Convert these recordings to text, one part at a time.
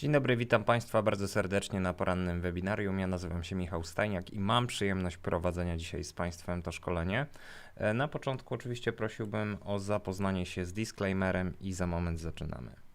Dzień dobry, witam Państwa bardzo serdecznie na porannym webinarium. Ja nazywam się Michał Stajniak i mam przyjemność prowadzenia dzisiaj z Państwem to szkolenie. E, Na początku oczywiście prosiłbym o zapoznanie się z disclaimerem i za moment zaczynamy.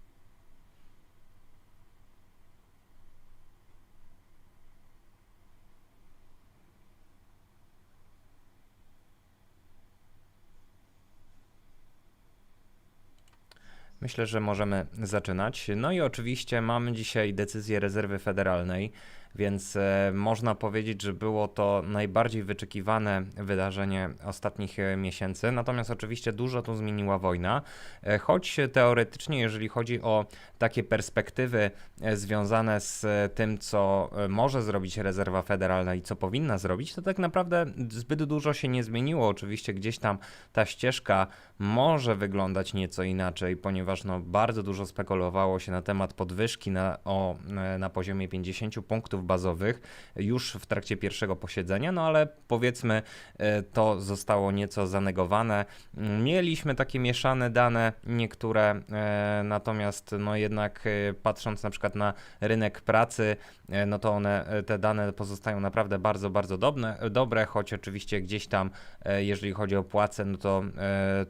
Myślę, że możemy zaczynać. No i oczywiście mamy dzisiaj decyzję rezerwy federalnej, więc e, można powiedzieć, że było to najbardziej wyczekiwane wydarzenie ostatnich e, miesięcy. Natomiast oczywiście dużo tu zmieniła wojna, e, choć teoretycznie, jeżeli chodzi o takie perspektywy związane z tym, co może zrobić rezerwa federalna i co powinna zrobić, to tak naprawdę zbyt dużo się nie zmieniło. Oczywiście gdzieś tam ta ścieżka może wyglądać nieco inaczej, ponieważ no, bardzo dużo spekulowało się na temat podwyżki na, o, na poziomie 50 punktów bazowych już w trakcie pierwszego posiedzenia, no ale powiedzmy e, to zostało nieco zanegowane. Mieliśmy takie mieszane dane, niektóre, e, natomiast no jednak e, patrząc na przykład na rynek pracy, no to one, te dane pozostają naprawdę bardzo, bardzo dobre, dobre, choć oczywiście gdzieś tam, jeżeli chodzi o płace, no to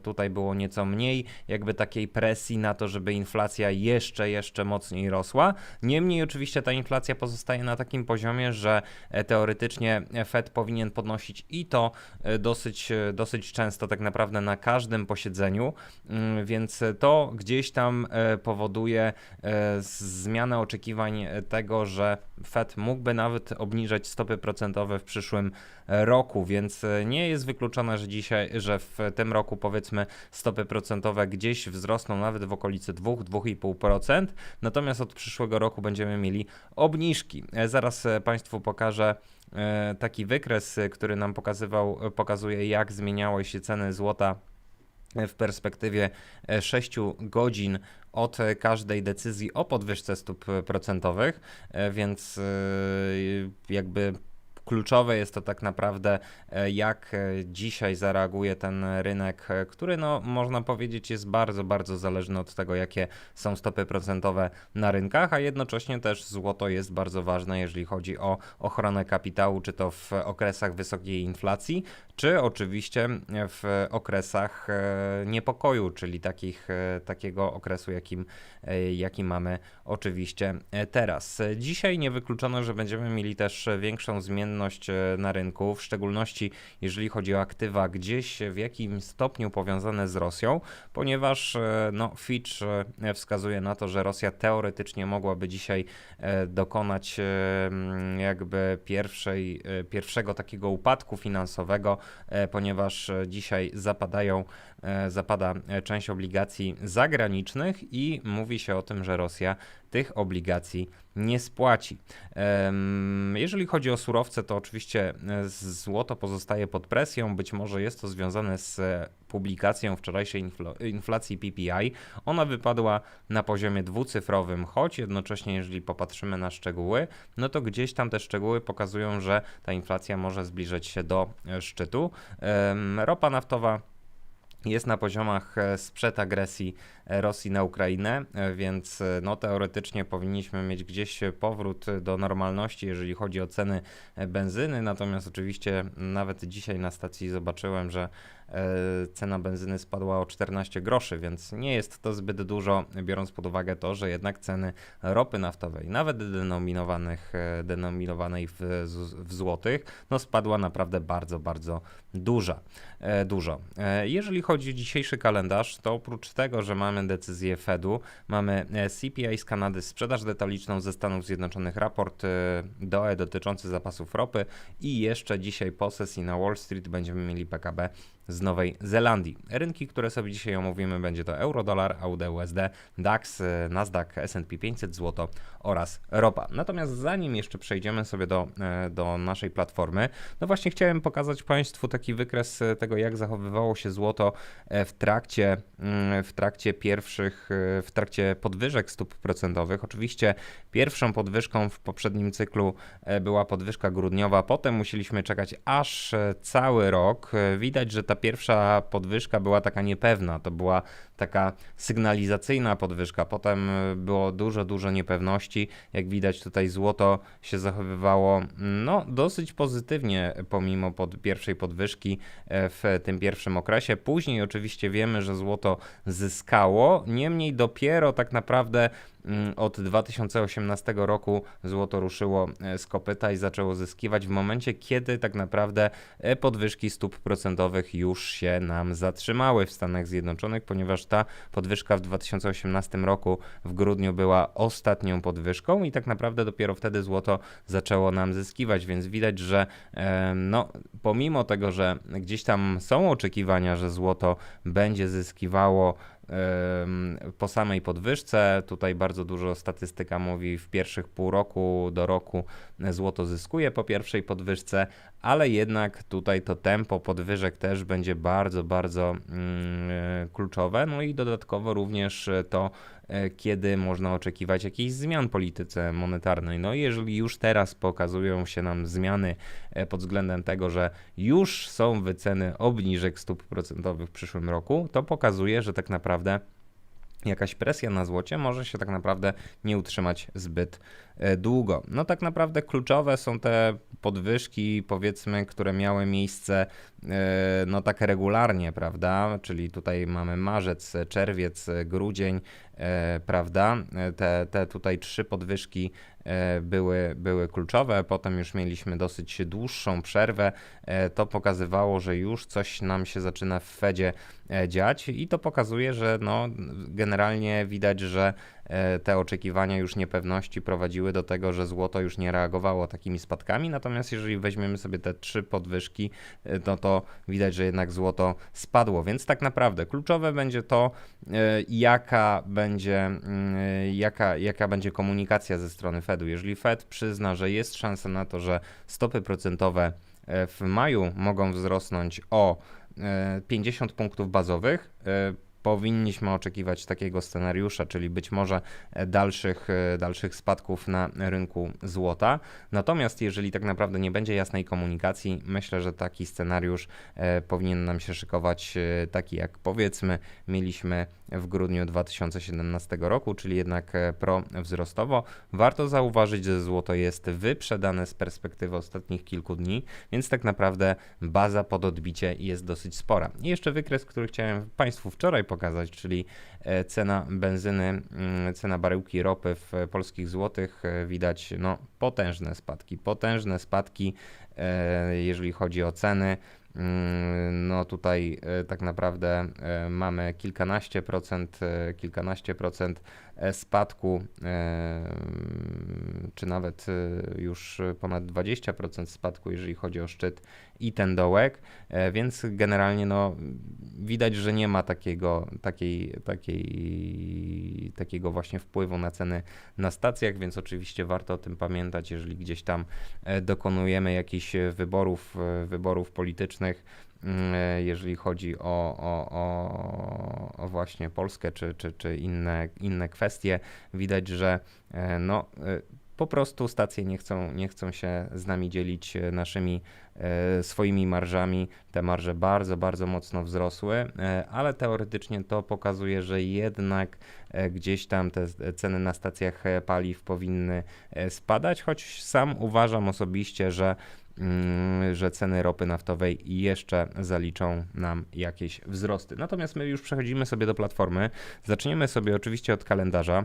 tutaj było nieco mniej jakby takiej presji na to, żeby inflacja jeszcze, jeszcze mocniej rosła. Niemniej oczywiście ta inflacja pozostaje na takim poziomie, że e, teoretycznie Fed powinien podnosić i to e, dosyć, e, dosyć często, tak naprawdę na każdym posiedzeniu, Mm, więc to gdzieś tam powoduje zmianę oczekiwań tego, że Fed mógłby nawet obniżać stopy procentowe w przyszłym e, roku, więc e, nie jest wykluczone, że dzisiaj, że w tym roku powiedzmy stopy procentowe gdzieś wzrosną nawet w okolicy 2-2,5%, natomiast od przyszłego roku będziemy mieli obniżki. E, Zaraz Państwu pokażę taki wykres, który nam pokazywał, pokazuje jak zmieniały się ceny złota w perspektywie 6 godzin od e, każdej decyzji o podwyżce stóp e, procentowych, e, więc e, jakby kluczowe jest to tak naprawdę, e, jak e, dzisiaj zareaguje ten rynek, e, który no, można powiedzieć jest bardzo, bardzo zależny od tego, jakie są stopy procentowe na rynkach, a jednocześnie też złoto jest bardzo ważne, jeżeli chodzi o ochronę kapitału, czy to w okresach wysokiej inflacji, czy oczywiście w okresach niepokoju, czyli takich, takiego okresu, jakim, jaki mamy oczywiście teraz. Dzisiaj nie wykluczono, że będziemy mieli też większą zmienność e, na rynku, w szczególności jeżeli chodzi o aktywa gdzieś w jakimś stopniu powiązane z Rosją, ponieważ e, no, Fitch e, wskazuje na to, że Rosja teoretycznie mogłaby dzisiaj dokonać jakby pierwszej, pierwszego takiego upadku finansowego, ponieważ dzisiaj zapadają, zapada e, część obligacji zagranicznych i mówi się o tym, że Rosja tych obligacji nie spłaci. Jeżeli chodzi o surowce, to oczywiście e, złoto pozostaje pod presją. Być może jest to związane z e, publikacją wczorajszej inflacji PPI. Ona wypadła na poziomie dwucyfrowym, choć jednocześnie, jeżeli popatrzymy na szczegóły, no to gdzieś tam te szczegóły pokazują, że ta inflacja może zbliżać się do e, szczytu. Ropa naftowa jest na poziomach e, sprzed agresji e, Rosji na Ukrainę, e, więc no, teoretycznie powinniśmy mieć gdzieś powrót do normalności, jeżeli chodzi o ceny benzyny. Natomiast oczywiście nawet dzisiaj na stacji zobaczyłem, że cena benzyny spadła o 14 groszy, więc nie jest to zbyt dużo, biorąc pod uwagę to, że jednak ceny ropy naftowej, nawet denominowanych, e, denominowanej w, w złotych, no spadła naprawdę bardzo, bardzo duża, e, dużo. E, Jeżeli chodzi o dzisiejszy kalendarz, to oprócz tego, że mamy decyzję Fedu, mamy e, CPI z Kanady, sprzedaż detaliczną ze Stanów Zjednoczonych, raport e, DOE dotyczący zapasów ropy i jeszcze dzisiaj po sesji na Wall Street będziemy mieli PKB z Nowej Zelandii. Rynki, które sobie dzisiaj omówimy, będzie to euro-dolar, AUD, USD, DAX, e, Nasdaq, S&P 500, złoto oraz ropa. Natomiast zanim jeszcze przejdziemy sobie do, e, do naszej platformy, no właśnie chciałem pokazać Państwu taki wykres e, tego, jak zachowywało się złoto e, w trakcie, mm, w trakcie pierwszych, w trakcie podwyżek stóp procentowych. Oczywiście pierwszą podwyżką w poprzednim cyklu była podwyżka grudniowa, potem musieliśmy czekać aż cały rok. Widać, że ta pierwsza podwyżka była taka niepewna, to była taka sygnalizacyjna podwyżka. Potem y, było dużo, dużo niepewności. Jak widać, tutaj złoto się zachowywało no, dosyć pozytywnie pomimo pod pierwszej podwyżki e, w tym pierwszym okresie. Później oczywiście wiemy, że złoto zyskało, niemniej dopiero tak naprawdę mm, od 2018 roku złoto ruszyło e, z kopyta i zaczęło zyskiwać w momencie, kiedy tak naprawdę e, podwyżki stóp procentowych już się nam zatrzymały w Stanach Zjednoczonych, ponieważ ta podwyżka w 2018 roku w grudniu była ostatnią podwyżką i tak naprawdę dopiero wtedy złoto zaczęło nam zyskiwać, więc widać, że e, no, pomimo tego, że gdzieś tam są oczekiwania, że złoto będzie zyskiwało po samej podwyżce. Tutaj bardzo dużo statystyka mówi w pierwszych pół roku do roku złoto zyskuje po pierwszej podwyżce, ale jednak tutaj to tempo podwyżek też będzie bardzo, bardzo mm, e, kluczowe. No i dodatkowo również to, kiedy można oczekiwać jakichś zmian w polityce monetarnej. No i jeżeli już teraz pokazują się nam zmiany e, pod względem tego, że już są wyceny obniżek stóp procentowych w przyszłym roku, to pokazuje, że tak naprawdę jakaś presja na złocie może się tak naprawdę nie utrzymać zbyt e, długo. No tak naprawdę kluczowe są te podwyżki, powiedzmy, które miały miejsce e, no tak regularnie, prawda? Czyli tutaj mamy marzec, czerwiec, grudzień, e, prawda? Te, te tutaj trzy podwyżki były, były kluczowe. Potem już mieliśmy dosyć dłuższą przerwę. To pokazywało, że już coś nam się zaczyna w Fedzie dziać i to pokazuje, że no, generalnie widać, że e, te oczekiwania już niepewności prowadziły do tego, że złoto już nie reagowało takimi spadkami. Natomiast jeżeli weźmiemy sobie te trzy podwyżki, e, no to widać, że jednak złoto spadło. Więc tak naprawdę kluczowe będzie to, e, jaka będzie, mm, jaka, jaka będzie komunikacja ze strony Fedu. Jeżeli Fed przyzna, że jest szansa na to, że stopy procentowe w maju mogą wzrosnąć o 50 punktów bazowych, powinniśmy oczekiwać takiego scenariusza, czyli być może e, dalszych, e, dalszych spadków na rynku złota. Natomiast jeżeli tak naprawdę nie będzie jasnej komunikacji, myślę, że taki scenariusz e, powinien nam się szykować taki jak powiedzmy mieliśmy w grudniu 2017 roku, czyli jednak pro-wzrostowo. Warto zauważyć, że złoto jest wyprzedane z perspektywy ostatnich kilku dni, więc tak naprawdę baza pod odbicie jest dosyć spora. I jeszcze wykres, który chciałem Państwu wczoraj pokazać, pokazać, czyli e, cena benzyny, mm, cena baryłki ropy w polskich złotych e, widać no, potężne spadki, potężne spadki, e, jeżeli chodzi o ceny. Mm, no tutaj tak naprawdę mamy kilkanaście procent, kilkanaście procent spadku, czy nawet już ponad 20% spadku, jeżeli chodzi o szczyt i ten dołek, więc generalnie no, widać, że nie ma takiego, takiej, takiej, takiego właśnie wpływu na ceny na stacjach, więc oczywiście warto o tym pamiętać, jeżeli gdzieś tam dokonujemy jakichś wyborów, wyborów politycznych, jeżeli chodzi o, o, o, właśnie Polskę czy, czy, czy inne, inne kwestie, widać, że no, po prostu stacje nie chcą, nie chcą się z nami dzielić e, naszymi e, swoimi marżami. Te marże bardzo, bardzo mocno wzrosły, e, ale teoretycznie to pokazuje, że jednak e, gdzieś tam te ceny na stacjach e, paliw powinny e, spadać, choć sam uważam osobiście, że mm, że ceny ropy naftowej jeszcze zaliczą nam jakieś wzrosty. Natomiast my już przechodzimy sobie do platformy. Zaczniemy sobie oczywiście od kalendarza.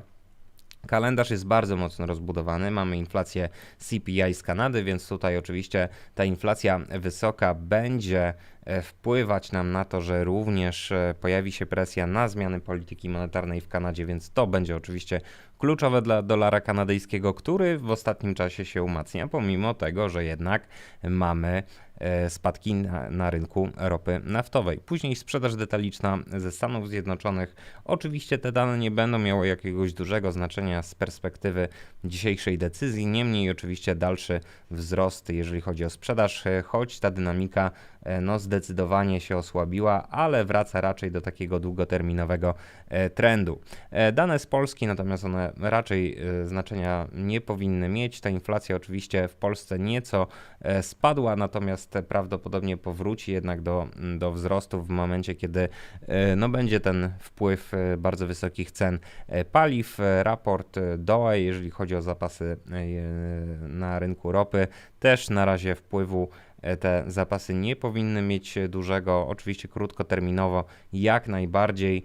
Kalendarz jest bardzo mocno rozbudowany. Mamy inflację CPI z Kanady, więc tutaj oczywiście ta inflacja wysoka będzie e, wpływać nam na to, że również e, pojawi się presja na zmiany polityki monetarnej w Kanadzie, więc to będzie oczywiście kluczowe dla dolara kanadyjskiego, który w ostatnim czasie się umacnia, pomimo tego, że jednak mamy E, spadki na, na, rynku ropy naftowej. Później sprzedaż detaliczna ze Stanów Zjednoczonych. Oczywiście te dane nie będą miały jakiegoś dużego znaczenia z perspektywy dzisiejszej decyzji, niemniej oczywiście dalszy wzrost, jeżeli chodzi o sprzedaż, choć ta dynamika e, no zdecydowanie się osłabiła, ale wraca raczej do takiego długoterminowego e, trendu. E, Dane z Polski natomiast one raczej e, znaczenia nie powinny mieć. Ta inflacja oczywiście w Polsce nieco e, spadła, natomiast prawdopodobnie powróci jednak do, do wzrostu w momencie, kiedy e, no, będzie ten wpływ e, bardzo wysokich cen e, paliw. E, Raport e, DOE, jeżeli chodzi o zapasy e, na rynku ropy, też na razie wpływu e, te zapasy nie powinny mieć dużego. Oczywiście krótkoterminowo jak najbardziej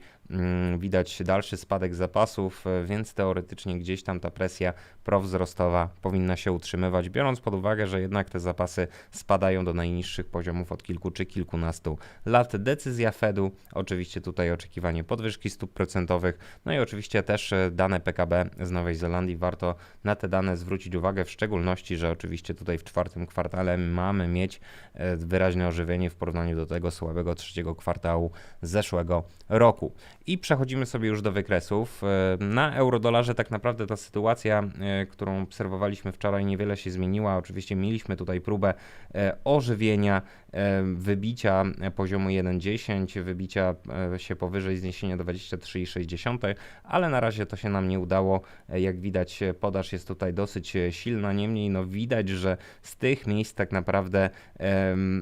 widać dalszy spadek zapasów, e, więc teoretycznie gdzieś tam ta presja prowzrostowa powinna się utrzymywać, biorąc pod uwagę, że jednak te zapasy spadają do najniższych poziomów od kilku czy kilkunastu lat. Decyzja Fedu, oczywiście tutaj oczekiwanie podwyżki stóp procentowych, no i oczywiście też e, dane PKB z Nowej Zelandii. Warto na te dane zwrócić uwagę, w szczególności, że oczywiście tutaj w czwartym kwartale mamy mieć e, wyraźne ożywienie w porównaniu do tego słabego trzeciego kwartału zeszłego roku. I przechodzimy sobie już do wykresów. E, Na eurodolarze tak naprawdę ta sytuacja, e, którą obserwowaliśmy wczoraj, niewiele się zmieniła. Oczywiście mieliśmy tutaj próbę e, ożywienia, wybicia poziomu 1,10, wybicia e, się powyżej zniesienia do 23,6, ale na razie to się nam nie udało. E, Jak widać, e, podaż jest tutaj dosyć e, silna, niemniej no widać, że z tych miejsc tak naprawdę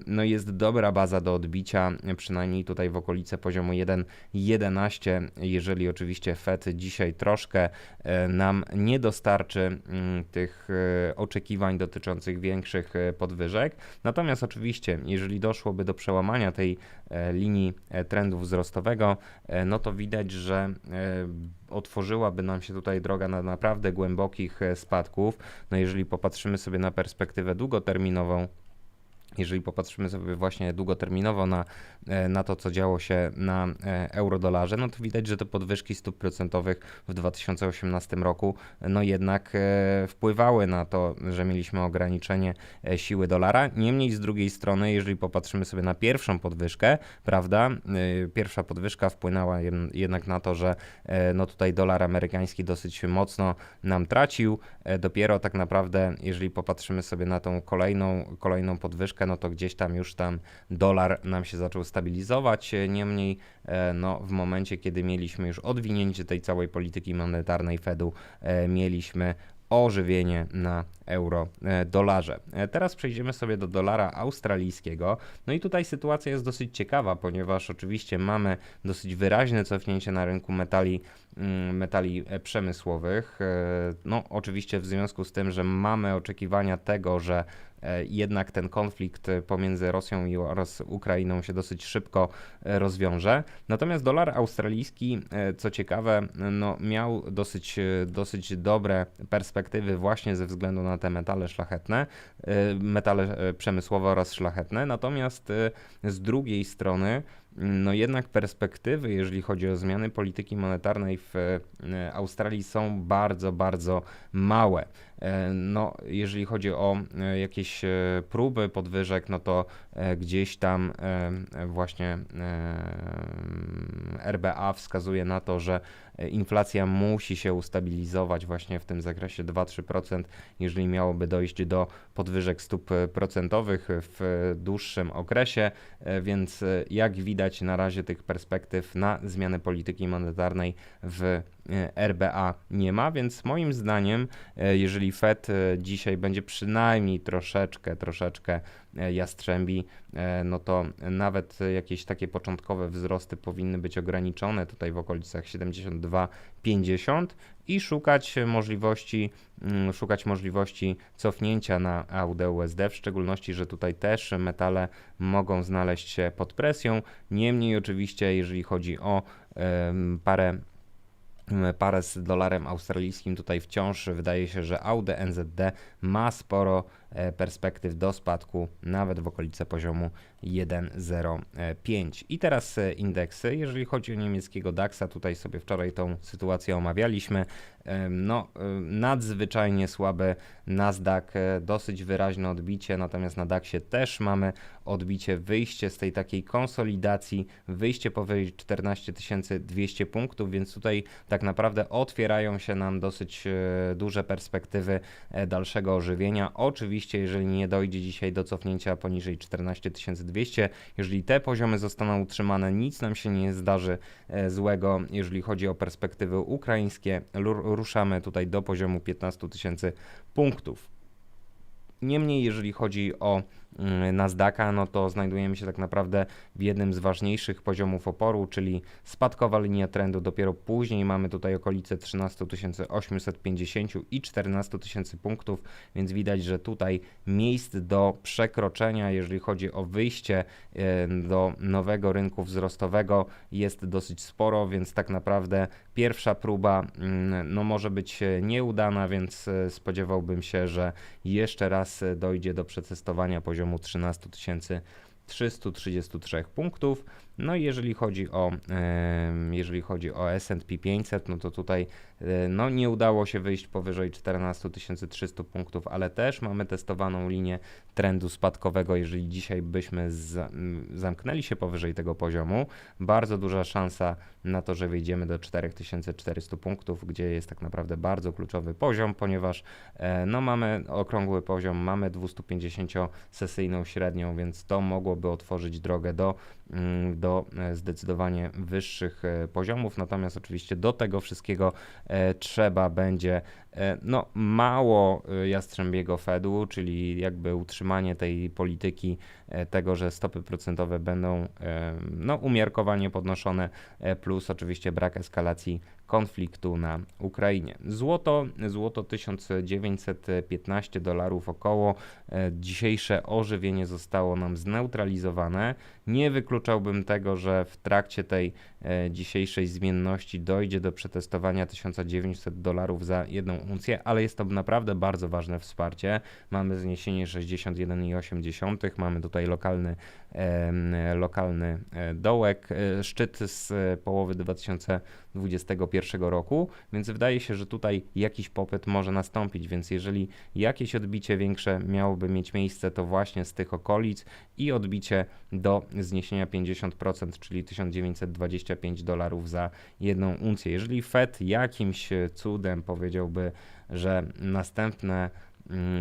no jest dobra baza do odbicia, e, przynajmniej tutaj w okolice poziomu 1,11, jeżeli oczywiście Fed dzisiaj troszkę e, nam nie dostarczy mm, tych e, oczekiwań dotyczących większych e, podwyżek. Natomiast oczywiście, jeżeli doszłoby do przełamania tej e, linii e, trendu wzrostowego, e, no to widać, że otworzyłaby nam się tutaj droga na naprawdę głębokich spadków. No jeżeli popatrzymy sobie na perspektywę długoterminową, jeżeli popatrzymy sobie właśnie długoterminowo na, e, na to, co działo się na e, eurodolarze, no to widać, że te podwyżki stóp procentowych w 2018 roku no jednak e, wpływały na to, że mieliśmy ograniczenie siły dolara. Niemniej z drugiej strony, jeżeli popatrzymy sobie na pierwszą podwyżkę, prawda, pierwsza podwyżka wpłynęła jednak na to, że no tutaj dolar amerykański dosyć mocno nam tracił. Dopiero tak naprawdę, jeżeli popatrzymy sobie na tą kolejną, kolejną podwyżkę, no to gdzieś tam już tam dolar nam się zaczął stabilizować. E, Niemniej, e, no w momencie, kiedy mieliśmy już odwinięcie tej całej polityki monetarnej Fedu, e, mieliśmy ożywienie na euro dolarze. Teraz przejdziemy sobie do dolara australijskiego. No i tutaj sytuacja jest dosyć ciekawa, ponieważ oczywiście mamy dosyć wyraźne cofnięcie na rynku metali, metali e, przemysłowych. E, No oczywiście w związku z tym, że mamy oczekiwania tego, że e, jednak ten konflikt pomiędzy Rosją oraz Ukrainą się dosyć szybko rozwiąże. Natomiast dolar australijski, co ciekawe, no, miał dosyć, dosyć dobre perspektywy właśnie ze względu na te metale szlachetne, metale przemysłowe oraz szlachetne. Natomiast z drugiej strony, no jednak perspektywy, jeżeli chodzi o zmiany polityki monetarnej w e, Australii są bardzo, bardzo małe. E, No, jeżeli chodzi o e, jakieś e, próby podwyżek, no to gdzieś tam właśnie RBA wskazuje na to, że inflacja musi się ustabilizować właśnie w tym zakresie 2-3%, jeżeli miałoby dojść do podwyżek stóp procentowych w dłuższym okresie, więc jak widać na razie tych perspektyw na zmianę polityki monetarnej w RBA nie ma, więc moim zdaniem, e, jeżeli Fed e, dzisiaj będzie przynajmniej troszeczkę, troszeczkę e, jastrzębi, e, no to nawet jakieś takie początkowe wzrosty powinny być ograniczone tutaj w okolicach 72-50 i szukać możliwości, mm, szukać możliwości cofnięcia na AUD USD, w szczególności, że tutaj też metale mogą znaleźć się pod presją. Niemniej oczywiście, jeżeli chodzi o parę parę z dolarem australijskim tutaj wciąż. Wydaje się, że AUD NZD ma sporo perspektyw do spadku, nawet w okolice poziomu 1,05. I teraz e, indeksy. Jeżeli chodzi o niemieckiego DAX-a, tutaj sobie wczoraj tą sytuację omawialiśmy. No, e, nadzwyczajnie słabe Nasdaq, e, dosyć wyraźne odbicie, natomiast na DAX-ie też mamy odbicie, wyjście z tej takiej konsolidacji, wyjście powyżej 14 200 punktów, więc tutaj tak naprawdę otwierają się nam dosyć e, duże perspektywy e, dalszego ożywienia. Oczywiście oczywiście, jeżeli nie dojdzie dzisiaj do cofnięcia poniżej 14200, jeżeli te poziomy zostaną utrzymane, nic nam się nie zdarzy e, złego, jeżeli chodzi o perspektywy ukraińskie. Ruszamy tutaj do poziomu 15 tysięcy punktów. Niemniej, jeżeli chodzi o Nasdaqa, no to znajdujemy się tak naprawdę w jednym z ważniejszych poziomów oporu, czyli spadkowa linia trendu. Dopiero później mamy tutaj okolice 13 850 i 14 tysięcy punktów, więc widać, że tutaj miejsc do przekroczenia, jeżeli chodzi o wyjście e, do nowego rynku wzrostowego jest dosyć sporo, więc tak naprawdę pierwsza próba mm, no może być e, nieudana, więc e, spodziewałbym się, że jeszcze raz e, dojdzie do przetestowania poziomu 13 333 punktów. No i jeżeli chodzi o, jeżeli chodzi o S&P 500, no to tutaj e, no nie udało się wyjść powyżej 14 300 punktów, ale też mamy testowaną linię trendu spadkowego. Jeżeli dzisiaj byśmy z, zamknęli się powyżej tego poziomu, bardzo duża szansa na to, że wyjdziemy do 4400 punktów, gdzie jest tak naprawdę bardzo kluczowy poziom, ponieważ e, no mamy okrągły poziom, mamy 250 sesyjną średnią, więc to mogłoby otworzyć drogę do, mm, do e, zdecydowanie wyższych e, poziomów. Natomiast oczywiście do tego wszystkiego e, trzeba będzie no, mało e, jastrzębiego Fedu, czyli jakby utrzymanie tej polityki e, tego, że stopy procentowe będą e, no, umiarkowanie podnoszone, e, plus oczywiście brak eskalacji konfliktu na Ukrainie. Złoto, złoto 1915 dolarów około. E, Dzisiejsze ożywienie zostało nam zneutralizowane. Nie wykluczałbym tego, że w trakcie tej e, dzisiejszej zmienności dojdzie do przetestowania 1900 dolarów za jedną uncję, ale jest to naprawdę bardzo ważne wsparcie. Mamy zniesienie 61,8, mamy tutaj lokalny, lokalny e, dołek, e, szczyt z e, połowy 2021 roku, więc wydaje się, że tutaj jakiś popyt może nastąpić, więc jeżeli jakieś odbicie większe miałoby mieć miejsce, to właśnie z tych okolic i odbicie do zniesienia 50%, czyli 1925 dolarów za jedną uncję. Jeżeli Fed jakimś cudem powiedziałby, że następne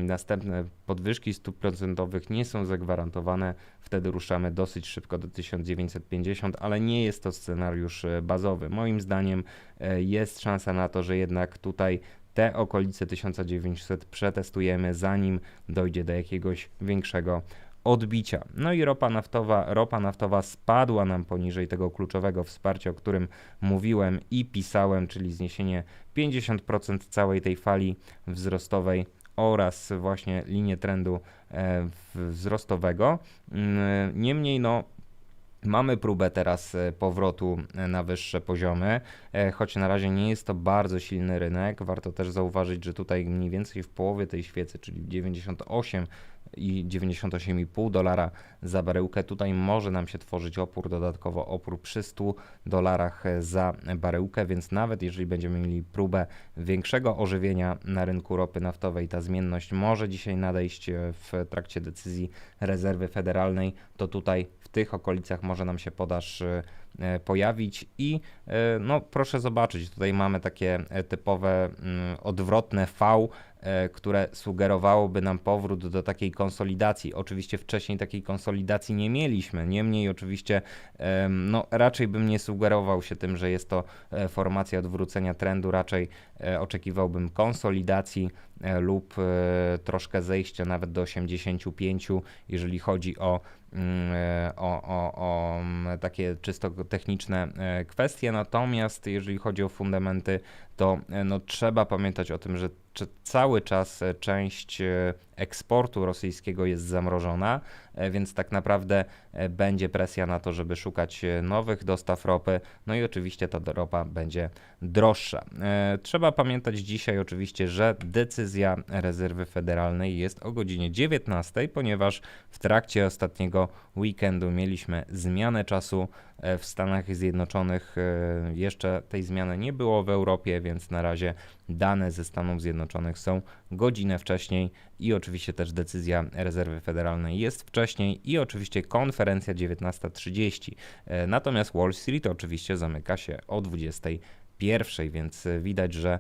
Następne podwyżki stóp procentowych nie są zagwarantowane, wtedy ruszamy dosyć szybko do 1950, ale nie jest to scenariusz e, bazowy. Moim zdaniem e, jest szansa na to, że jednak tutaj te okolice 1900 przetestujemy, zanim dojdzie do jakiegoś większego odbicia. No i ropa naftowa, ropa naftowa spadła nam poniżej tego kluczowego wsparcia, o którym mówiłem i pisałem, czyli zniesienie 50% całej tej fali wzrostowej oraz właśnie linię trendu e, wzrostowego. Mm, Niemniej no Mamy próbę teraz e, powrotu e, na wyższe poziomy, choć na razie nie jest to bardzo silny rynek. Warto też zauważyć, że tutaj mniej więcej w połowie tej świecy, czyli 98 i 98,5 dolara za baryłkę, tutaj może nam się tworzyć opór, dodatkowo opór przy 100 dolarach za baryłkę, więc nawet jeżeli będziemy mieli próbę większego ożywienia na rynku ropy naftowej, ta zmienność może dzisiaj nadejść w trakcie decyzji rezerwy federalnej, to tutaj w tych okolicach może nam się podaż pojawić i e, no proszę zobaczyć, tutaj mamy takie e, typowe mm, odwrotne V, e, które sugerowałoby nam powrót do takiej konsolidacji. Oczywiście wcześniej takiej konsolidacji nie mieliśmy, niemniej oczywiście no raczej bym nie sugerował się tym, że jest to e, formacja odwrócenia trendu, raczej e, oczekiwałbym konsolidacji e, lub e, troszkę zejścia nawet do 85, jeżeli chodzi o mm, e, o, o, o mm, takie czysto techniczne e, kwestie. Natomiast jeżeli chodzi o fundamenty, to e, no, trzeba pamiętać o tym, że czy cały czas e, część e, eksportu rosyjskiego jest zamrożona, e, więc tak naprawdę będzie presja na to, żeby szukać nowych dostaw ropy, no i oczywiście ta ropa będzie droższa. Trzeba pamiętać dzisiaj oczywiście, że decyzja rezerwy federalnej jest o godzinie 19, ponieważ w trakcie ostatniego weekendu mieliśmy zmianę czasu w Stanach Zjednoczonych. Jeszcze tej zmiany nie było w Europie, więc na razie dane ze Stanów Zjednoczonych są godzinę wcześniej i oczywiście też decyzja rezerwy federalnej jest wcześniej i oczywiście konferencja 19.30. E, Natomiast Wall Street oczywiście zamyka się o 21, więc e, widać, że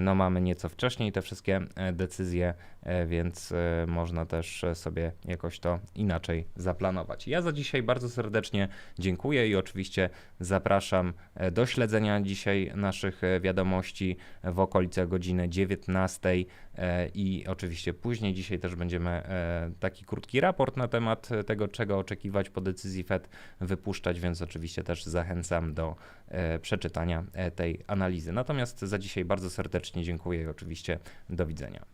no mamy nieco wcześniej te wszystkie e, decyzje, e, więc e, można też sobie jakoś to inaczej zaplanować. Ja za dzisiaj bardzo serdecznie dziękuję i oczywiście zapraszam do śledzenia dzisiaj naszych wiadomości w okolicach godziny 19 e, i oczywiście później dzisiaj też będziemy taki krótki raport na temat tego, czego oczekiwać po decyzji Fed wypuszczać, więc oczywiście też zachęcam do przeczytania tej analizy. Natomiast za dzisiaj bardzo serdecznie dziękuję i oczywiście do widzenia.